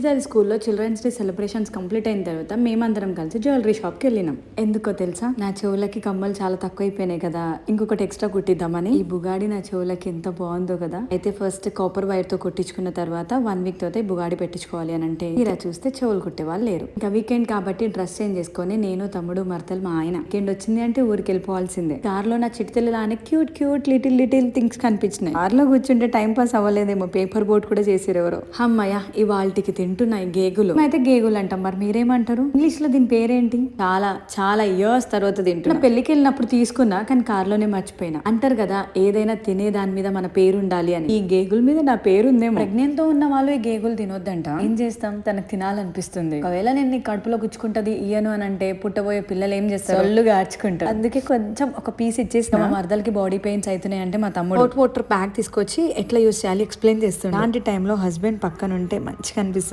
చిట్టిదారి స్కూల్లో children's day celebrations complete అయిన తర్వాత మేమందరం కలిసి జ్యువెలరీ షాప్కి వెళ్ళినాం. ఎందుకో తెలుసా? నా చెవులకి కమ్మలు చాలా తక్కువైపోయినాయి కదా. ఇంకొకటి ఎక్స్ట్రా కుట్టిద్దామని. ఈ బుగాడి నా చెవులకి ఎంత బాగుందో కదా. అయితే ఫస్ట్ కాపర్ వైర్తో కుట్టించుకున్న తర్వాత వన్ వీక్ తర్వాత ఈ బుగాడి పెట్టించుకోవాలి అని అంటే ఇలా చూస్తే చెవులు కుట్టే వాళ్ళు లేరు. ఇంకా వీకెండ్ కాబట్టి డ్రెస్ చేంజ్ చేసుకొని నేను తమ్ముడు మరతలు మా ఆయన. వీకెండ్ వచ్చింది అంటే ఊరికి వెళ్ళిపోవాల్సిందే. కార్లో నా చిట్టితల్లి లానే cute cute little little things కనిపించినాయి. కార్లో కూర్చుంటే టైం పాస్ అవ్వలేదేమో. పేపర్ బోట్ కూడా చేసారు ఎవరో. అమ్మయ్య ఇవాళకి తింటున్నాయి గేగులు. అయితే గేగులు అంటాం. మరి మీరేమంటారు? ఇంగ్లీష్లో దీని పేరేంటి? చాలా చాలా ఇయర్స్ తర్వాత తింటున్నా. పెళ్ళికి వెళ్ళినప్పుడు తీసుకున్నా కానీ కార్లోనే మర్చిపోయినా. అంటారు కదా ఏదైనా తినే దాని మీద మన పేరు ఉండాలి అని. ఈ గేగుల మీద నా పేరు ఉందేమో ప్రెగ్నెంట్తో ఉన్న వాళ్ళు ఈ గేగులు తినొద్దంట. ఏం చేస్తాం? తనకు తినాలనిపిస్తుంది. ఒకవేళ నేను నీ కడుపులో గుచ్చుకుంటది ఇయ్యను అని అంటే పుట్టబోయే పిల్లలు ఏం చేస్తారు? ఒళ్ళు గార్చుకుంటారు అందుకే కొంచెం ఒక పీస్ ఇచ్చేసి మా మరదలకి బాడీ పెయిన్స్ అవుతున్నాయి అంటే మా తమ్ముడు వాటర్ ప్యాక్ తీసుకొచ్చి ఎట్లా యూస్ చేయాలి? ఎక్స్ప్లెయిన్ చేస్తుంది అలాంటి టైంలో హస్బెండ్ పక్కన ఉంటే మంచిగా అనిపిస్తుంది.